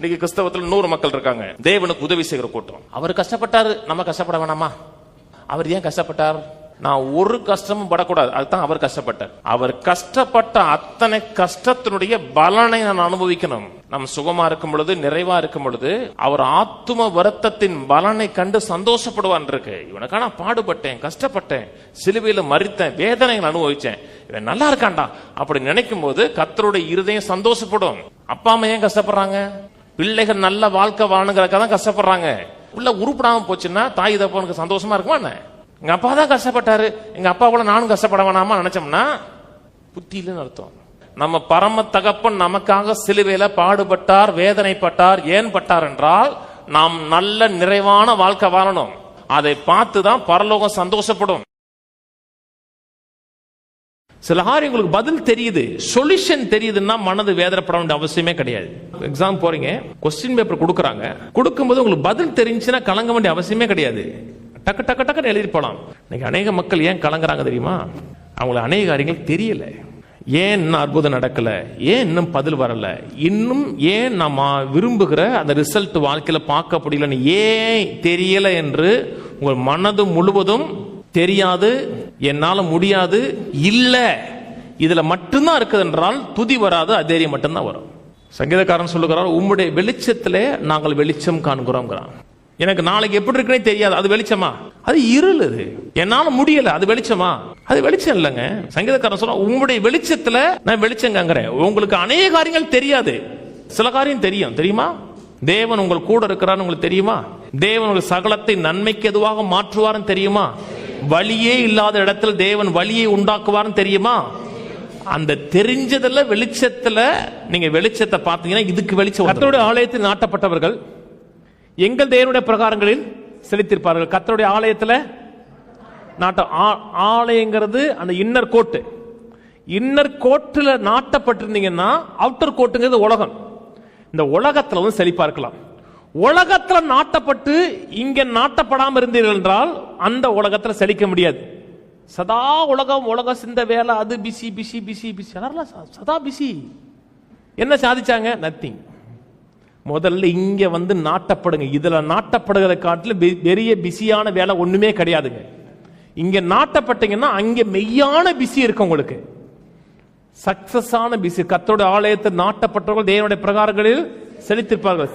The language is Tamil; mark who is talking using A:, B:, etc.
A: இன்னைக்கு கிறிஸ்தவத்துல நூறு மக்கள் இருக்காங்க. தேவனுக்கு உதவி செய்கிற கூட்டம். அவர் கஷ்டப்பட்டாரு நம்ம கஷ்டப்பட வேணாமா? அவர் ஏன் கஷ்டப்பட்டார்? நான் ஒரு கஷ்டமும் படக்கூடாது. அதுதான் அவர் கஷ்டப்பட்டார். அவர் கஷ்டப்பட்ட அத்தனை கஷ்டத்தினுடைய பலனை நான் அனுபவிக்கணும். நம்ம சுகமா இருக்கும் பொழுது நிறைவா இருக்கும் பொழுது அவர் ஆத்தும வருத்தத்தின் பலனை கண்டு சந்தோஷப்படுவான் இருக்கு. இவனுக்கா நான் பாடுபட்டேன் கஷ்டப்பட்டேன் சிலுவையில மறித்தேன் வேதனைகள் அனுபவிச்சேன். இவன் நல்லா இருக்கான்டா. அப்படி நினைக்கும் போது கத்தருடைய இருதயம் சந்தோஷப்படும். அப்பா அம்மா ஏன் கஷ்டப்படுறாங்க? பிள்ளைகள் நல்ல வாழ்க்கை வாழணுங்கிறதுக்காக தான் கஷ்டப்படுறாங்க. உள்ள உருப்படாம போச்சுன்னா தாய் தப்பனுக்கு சந்தோஷமா இருக்குமா என்ன? எங்க அப்பா தான் கஷ்டப்பட்டாரு. எங்க அப்பா கூட நானும் கஷ்டப்பட வேணாமா நினைச்சோம்னா? புத்தி அர்த்தம். நம்ம பரம தகப்பன் நமக்காக சிலுவையில பாடுபட்டார் வேதனைப்பட்டார் ஏன் பட்டார் என்றால் நாம் நல்ல நிறைவான வாழ்க்கை வாழணும். அதை பார்த்து தான் பரலோகம் சந்தோஷப்படும். சில காரியங்களுக்கு பதில் தெரியுது சொல்யூஷன் தெரியுதுன்னா மனது வேதனைப்பட வேண்டிய அவசியமே கிடையாது. எக்ஸாம் போறீங்க கொஸ்டின் பேப்பர் கொடுக்குறாங்க. கொடுக்கும்போது உங்களுக்கு பதில் தெரிஞ்சுன்னா கலங்க வேண்டிய அவசியமே கிடையாது. டக்கு டக்கு டக்குன்னு எழுதி போலாம். இன்னைக்கு அநேக மக்கள் ஏன் கலங்குறாங்க தெரியுமா? அவங்களுக்கு அநேக காரியங்கள் தெரியல. ஏன் இன்னும் அற்புதம் நடக்கல? ஏன் இன்னும் பதில் வரல? இன்னும் ஏன் நம்ம விரும்புகிற அந்த ரிசல்ட் வாழ்க்கையில பார்க்க முடியலன்னு ஏன் தெரியல என்று உங்கள் மனது முழுவதும் தெரியாது என்னால முடியாது இல்ல. இதுல மட்டும்தான் இருக்குது என்றால் துதி வராது அதேரியம் மட்டும்தான் வரும். சங்கீதக்காரன் சொல்லுகிறார் உம்முடைய வெளிச்சத்திலே நாங்கள் வெளிச்சம் காண்கிறோங்கிறான் எனக்கு நாளைக்கு எப்படி இருக்குன்னே தெரியாது அது வெளிச்சமா? அது இருள் அது. என்னால முடியல அது வெளிச்சமா? அது வெளிச்சம் இல்லைங்க. சங்கீதக்காரன் சொல்ல உங்களுடைய வெளிச்சத்துல நான் வெளிச்சங்கிறேன் உங்களுக்கு அநேக காரியங்கள் தெரியாது. சில காரியம் தெரியும் தெரியுமா? தேவன் உங்கள் கூட இருக்கிறான்னு உங்களுக்கு தெரியுமா? தேவன் உங்கள் சகலத்தை நன்மைக்கு எதுவாக மாற்றுவார்னு தெரியுமா? வழியே இல்லாத இடத்துல தேவன் வழியை உண்டாக்குவார்னு தெரியுமா? அந்த தெரிஞ்சதுல வெளிச்சத்துல நீங்க வெளிச்சத்தை பார்த்தீங்கன்னா இதுக்கு வெளிச்சம்
B: கத்தருடைய ஆலயத்தில் நாட்டப்பட்டவர்கள் எங்கள் தேவனுடைய பிரகாரங்களில் செலுத்திருப்பார்கள் கத்தருடைய ஆலயத்தில் நாட்ட ஆ- ஆலயங்கிறது அந்த இன்னர் கோட்டு. இன்னர் கோட்டில் நாட்டப்பட்டிருந்தீங்கன்னா அவுட்டர் கோட்டுங்கிறது உலகம். இந்த உலகத்தில் வந்து செழிப்பா இருக்கலாம். உலகத்தில் நாட்டப்பட்டு இங்கே நாட்டப்படாமல் இருந்தீர்கள் என்றால் அந்த உலகத்தில் செழிக்க முடியாது. சதா உலகம் உலக சிந்த வேலை அது பிசி பிசி பிசி பிசி. அதெல்லாம் சதா பிசி. என்ன சாதிச்சாங்க? நத்திங் முதல்ல இங்க வந்து நாட்டப்படுங்க. இதுல நாட்டப்படுகிறத காட்டில் பெரிய பிஸியான வேலை ஒண்ணுமே கிடையாதுங்க. இங்க நாட்டப்பட்டீங்கன்னா அங்க மெய்யான பிஸி இருக்கு உங்களுக்கு. சக்சஸ் ஆன பிஸி கத்தோட ஆலயத்தை நாட்டப்பட்டவர்கள் தேவனுடைய பிரகாரங்களில் செலுத்திருப்பார்கள்